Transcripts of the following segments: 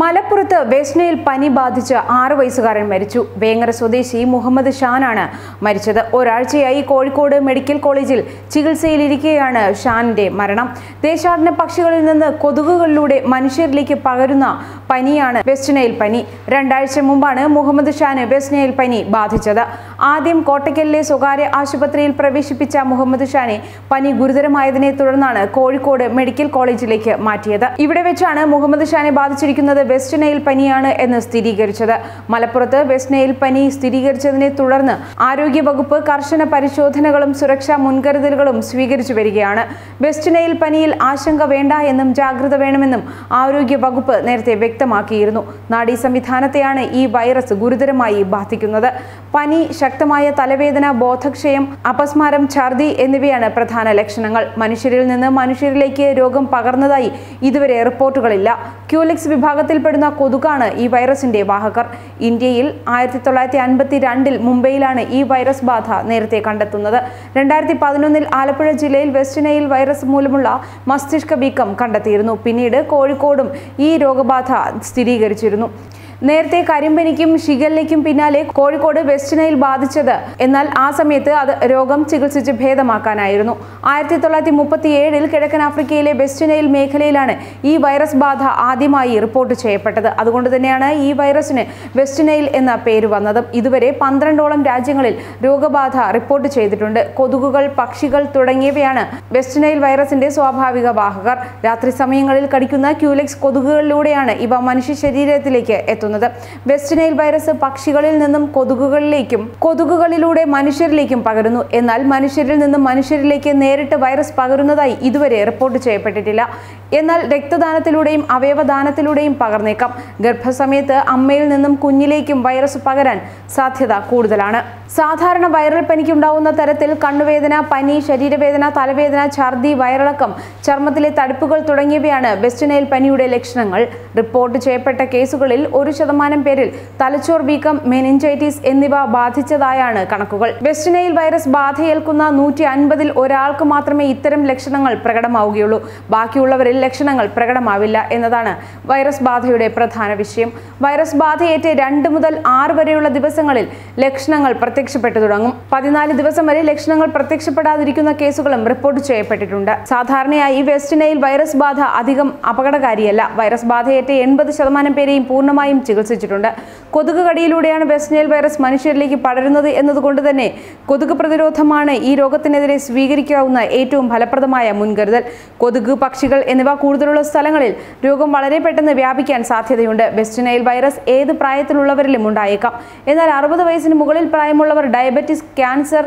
മലപ്പുറത്ത് വെസ്നയിൽ പനി ബാധിച്ച് ആറ് വയസ്സുകാരൻ മരിച്ചു. വേങ്ങര സ്വദേശി മുഹമ്മദ് ഷാനാണ് മരിച്ചത്. ഒരാഴ്ചയായി കോഴിക്കോട് മെഡിക്കൽ കോളേജിൽ ചികിത്സയിലിരിക്കെയാണ് ഷാനിന്റെ മരണം. ദേശാടന പക്ഷികളിൽ നിന്ന് കൊതുകുകളിലൂടെ മനുഷ്യരിലേക്ക് പകരുന്ന പനിയാണ് വെസ്റ്റ്നയിൽ പനി. രണ്ടാഴ്ച മുമ്പാണ് മുഹമ്മദ് ഷാന് വെസ്റ്റ്നയിൽ പനി ബാധിച്ചത്. ആദ്യം കോട്ടയ്ക്കലിലെ സ്വകാര്യ ആശുപത്രിയിൽ പ്രവേശിപ്പിച്ച മുഹമ്മദ് ഷാനെ പനി ഗുരുതരമായതിനെ തുടർന്നാണ് കോഴിക്കോട് മെഡിക്കൽ കോളേജിലേക്ക് മാറ്റിയത്. ഇവിടെ വെച്ചാണ് മുഹമ്മദ് ഷാനെ ബാധിച്ചിരിക്കുന്നത്. വെസ്റ്റ് നൈൽ പനിയാണ് എന്ന് സ്ഥിരീകരിച്ചത്. മലപ്പുറത്ത് വെസ്റ്റ് നൈൽ പനി സ്ഥിരീകരിച്ചതിനെ തുടർന്ന് ആരോഗ്യ വകുപ്പ് കർശന പരിശോധനകളും സുരക്ഷാ മുൻകരുതലുകളും സ്വീകരിച്ചു വരികയാണ്. വെസ്റ്റ് നൈൽ പനിയിൽ ആശങ്ക വേണ്ട എന്നും ജാഗ്രത വേണമെന്നും ആരോഗ്യ വകുപ്പ് നേരത്തെ വ്യക്തമാക്കിയിരുന്നു. നാഡീ സംവിധാനത്തെയാണ് ഈ വൈറസ് ഗുരുതരമായി ബാധിക്കുന്നത്. പനി ശക്തമായ തലവേദന ബോധക്ഷയം അപസ്മാരം ഛർദി എന്നിവയാണ് പ്രധാന ലക്ഷണങ്ങൾ. മനുഷ്യരിൽ നിന്ന് മനുഷ്യരിലേക്ക് രോഗം പകർന്നതായി ഇതുവരെ റിപ്പോർട്ടുകളില്ല. ക്യൂലിക്സ് വിഭാഗത്തിൽപ്പെടുന്ന കൊതുകാണ് ഈ വൈറസിന്റെ വാഹകർ. ഇന്ത്യയിൽ ആയിരത്തി തൊള്ളായിരത്തി അൻപത്തി രണ്ടിൽ മുംബൈയിലാണ് ഈ വൈറസ് ബാധ നേരത്തെ കണ്ടെത്തുന്നത്. രണ്ടായിരത്തി പതിനൊന്നിൽ ആലപ്പുഴ ജില്ലയിൽ വെസ്റ്റിനയിൽ വൈറസ് മൂലമുള്ള മസ്തിഷ്ക വീക്കം കണ്ടെത്തിയിരുന്നു. പിന്നീട് കോഴിക്കോടും ഈ രോഗബാധ സ്ഥിരീകരിച്ചിരുന്നു. നേരത്തെ കരിമ്പനിക്കും ഷിഗല്ലയ്ക്കും പിന്നാലെ കോഴിക്കോട് നൈൽ ബാധിച്ചത്. എന്നാൽ ആ സമയത്ത് അത് രോഗം ചികിത്സിച്ച് ഭേദമാക്കാനായിരുന്നു. ആയിരത്തി തൊള്ളായിരത്തി മുപ്പത്തി ഏഴിൽ കിഴക്കൻ ആഫ്രിക്കയിലെ വെസ്റ്റ് നൈൽ മേഖലയിലാണ് ഈ വൈറസ് ബാധ ആദ്യമായി റിപ്പോർട്ട് ചെയ്യപ്പെട്ടത്. അതുകൊണ്ട് തന്നെയാണ് ഈ വൈറസിന് നൈൽ എന്ന പേര് വന്നത്. ഇതുവരെ പന്ത്രണ്ടോളം രാജ്യങ്ങളിൽ രോഗബാധ റിപ്പോർട്ട് ചെയ്തിട്ടുണ്ട്. കൊതുകുകൾ പക്ഷികൾ തുടങ്ങിയവയാണ് വെസ്റ്റ് നൈൽ വൈറസിന്റെ സ്വാഭാവിക വാഹകർ. രാത്രി സമയങ്ങളിൽ കടിക്കുന്ന ക്യൂലെക്സ് കൊതുകുകളിലൂടെയാണ് ഇവ മനുഷ്യ ശരീരത്തിലേക്ക് എത്തുന്നത്. വെസ്റ്റ് നൈൽ വൈറസ് പക്ഷികളിൽ നിന്നും കൊതുകുകളിലേക്കും കൊതുകുകളിലൂടെ മനുഷ്യരിലേക്കും പകരുന്നു. എന്നാൽ മനുഷ്യരിൽ നിന്നും മനുഷ്യരിലേക്ക് നേരിട്ട് വൈറസ് പകരുന്നതായി ഇതുവരെ റിപ്പോർട്ട് ചെയ്യപ്പെട്ടിട്ടില്ല. എന്നാൽ രക്തദാനത്തിലൂടെയും അവയവദാനത്തിലൂടെയും പകർന്നേക്കാം. ഗർഭസമയത്ത് അമ്മയിൽ നിന്നും കുഞ്ഞിലേക്കും വൈറസ് പകരാൻ സാധ്യത കൂടുതലാണ്. സാധാരണ വൈറൽ പനിക്കുണ്ടാവുന്ന തരത്തിൽ കണ്ണുവേദന പനി ശരീരവേദന തലവേദന ഛർദി വയറിളക്കം ചർമ്മത്തിലെ തടുപ്പുകൾ തുടങ്ങിയവയാണ് വെസ്റ്റ് നൈൽ പനിയുടെ ലക്ഷണങ്ങൾ. റിപ്പോർട്ട് ചെയ്യപ്പെട്ട കേസുകളിൽ ഒരു ശതമാനം പേരിൽ തലച്ചോർ വീക്കം മെനിഞ്ചൈറ്റിസ് എന്നിവ ബാധിച്ചതായാണ് കണക്കുകൾ. വെസ്റ്റ്നൈൽ വൈറസ് ബാധയേൽക്കുന്ന നൂറ്റി അൻപതിൽ ഒരാൾക്ക് മാത്രമേ ഇത്തരം ലക്ഷണങ്ങൾ പ്രകടമാവുകയുള്ളൂ. ബാക്കിയുള്ളവരിൽ ലക്ഷണങ്ങൾ പ്രകടമാവില്ല എന്നതാണ് വൈറസ് ബാധയുടെ പ്രധാന വിഷയം. വൈറസ് ബാധയേറ്റ് രണ്ട് മുതൽ ആറ് വരെയുള്ള ദിവസങ്ങളിൽ ലക്ഷണങ്ങൾ പ്രത്യക്ഷപ്പെട്ടു തുടങ്ങും. പതിനാല് ദിവസം വരെ ലക്ഷണങ്ങൾ പ്രത്യക്ഷപ്പെടാതിരിക്കുന്ന കേസുകളും റിപ്പോർട്ട് ചെയ്യപ്പെട്ടിട്ടുണ്ട്. സാധാരണയായി വെസ്റ്റ് നൈൽ വൈറസ് ബാധ അധികം അപകടകാരിയല്ല. വൈറസ് ബാധയേറ്റ് എൺപത് ശതമാനം പേരെയും പൂർണമായും ചികിത്സിച്ചിട്ടുണ്ട്. കൊതുക് കടിയിലൂടെയാണ് വെസ്റ്റ് നൈൽ വൈറസ് മനുഷ്യരിലേക്ക് പടരുന്നത് എന്നതുകൊണ്ട് തന്നെ കൊതുക് പ്രതിരോധമാണ് ഈ രോഗത്തിനെതിരെ സ്വീകരിക്കാവുന്ന ഏറ്റവും ഫലപ്രദമായ മുൻകരുതൽ. കൊതുക് പക്ഷികൾ എന്നിവ കൂടുതലുള്ള സ്ഥലങ്ങളിൽ രോഗം വളരെ പെട്ടെന്ന് വ്യാപിക്കാൻ സാധ്യതയുണ്ട്. വെസ്റ്റ് നൈൽ വൈറസ് ഏത് പ്രായത്തിലുള്ളവരിലും ഉണ്ടായേക്കാം. എന്നാൽ അറുപത് വയസ്സിന് മുകളിൽ പ്രായമുള്ളവർ ഡയബറ്റിസ് ക്യാൻസർ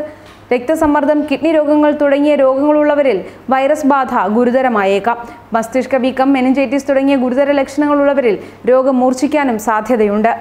രക്തസമ്മർദ്ദം കിഡ്നി രോഗങ്ങൾ തുടങ്ങിയ രോഗങ്ങളുള്ളവരിൽ വൈറസ് ബാധ ഗുരുതരമായേക്കാം. മസ്തിഷ്ക വീക്കം മെനിഞ്ചൈറ്റിസ് തുടങ്ങിയ ഗുരുതര ലക്ഷണങ്ങളുള്ളവരിൽ രോഗം മൂർച്ഛിക്കാനും സാധ്യതയുണ്ട്.